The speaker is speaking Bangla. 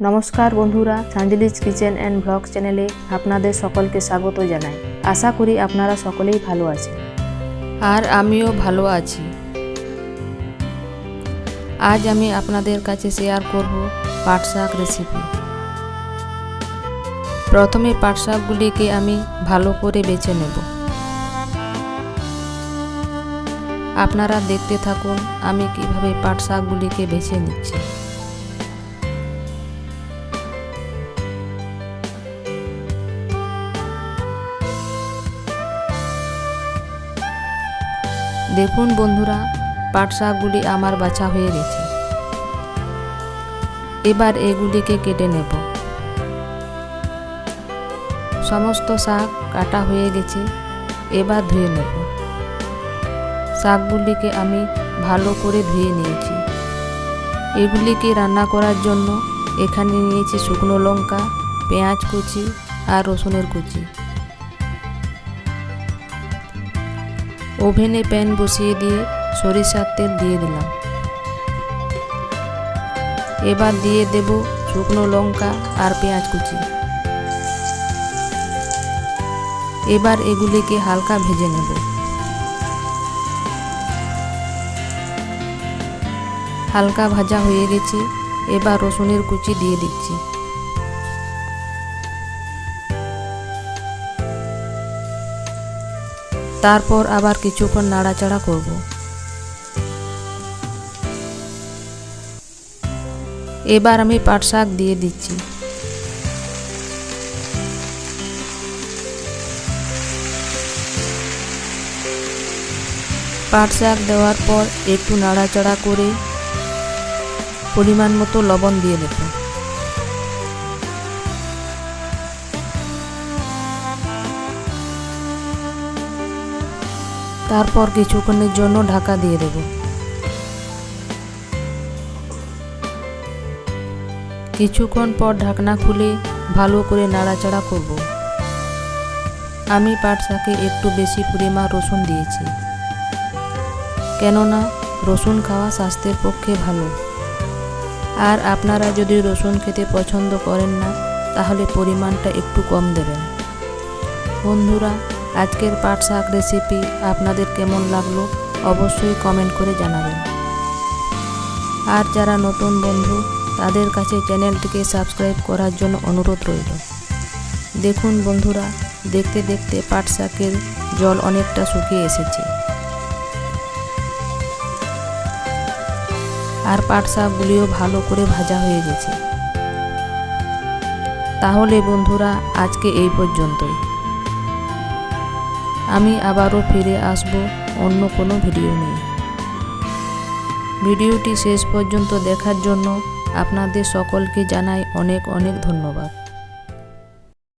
নমস্কার বন্ধুরা সাঞ্জলিজ কিচেন অ্যান্ড ব্লগ চ্যানেলে আপনাদের সকলকে স্বাগত জানাই। আশা করি আপনারা সকলেই ভালো আছেন। আর আমিও ভালো আছি। আজ আমি আপনাদের কাছে শেয়ার করব পাট শাক রেসিপি প্রথমে পাট শাকগুলিকে আমি ভালো করে বেছে নেব। আপনারা দেখতে থাকুন আমি কীভাবে পাট শাকগুলিকে বেছে নিচ্ছি। দেখুন বন্ধুরা পাট শাকগুলি আমার বাছা হয়ে গেছে। এবার এগুলিকে কেটে নেব। সমস্ত শাক কাটা হয়ে গেছে, এবার ধুয়ে নেব। শাকগুলিকে আমি ভালো করে ধুয়ে নিয়েছি। এগুলিকে রান্না করার জন্য এখানে নিয়েছি শুকনো লঙ্কা, পেঁয়াজ কুচি আর রসুনের কুচি। ওভেনে প্যান বসিয়ে দিয়ে সরিষার তেল দিয়ে দিলাম। এবার দিয়ে দেব শুকনো লঙ্কা আর পেঁয়াজ কুচি। এবার এগুলিকে হালকা ভেজে নেব। হালকা ভাজা হয়ে গেছে, এবার রসুনের কুচি দিয়ে দিচ্ছি। তারপর আবার কিছুক্ষণ নাড়াচাড়া করব। এবার আমি পাট শাক দিয়ে দিচ্ছি। পাট শাক দেওয়ার পর একটু নাড়াচাড়া করে পরিমাণ মতো লবণ দিয়ে দেব। তারপর কিছুক্ষণের জন্য ঢাকা দিয়ে দেব। কিছুক্ষণ পর ঢাকনা খুলে ভালো করে নাড়াচাড়া করব। আমি পাট শাকে একটু বেশি পরিমাণ রসুন দিয়েছি। কেননা রসুন খাওয়া স্বাস্থ্যের পক্ষে ভালো। আর আপনারা যদি রসুন খেতে পছন্দ করেন না, তাহলে পরিমাণটা একটু কম দেবেন। বন্ধুরা আজকের পাট শাক রেসিপি আপনাদের কেমন লাগল অবশ্যই কমেন্ট করে জানাবেন। আর যারা নতুন বন্ধু, তাদের কাছে চ্যানেলটিকে সাবস্ক্রাইব করার জন্য অনুরোধ রইল। দেখুন বন্ধুরা, দেখতে দেখতে পাট শাকের জল অনেকটা শুকিয়ে এসেছে। আর পাট শাকগুলিও ভালো করে ভাজা হয়ে গেছে। তাহলে বন্ধুরা, আজকে এই পর্যন্তই। আমি আবারও ফিরে আসব, অন্য কোনো ভিডিও নিয়ে। ভিডিওটি শেষ পর্যন্ত দেখার জন্য আপনাদের সকলকে জানাই অনেক অনেক ধন্যবাদ।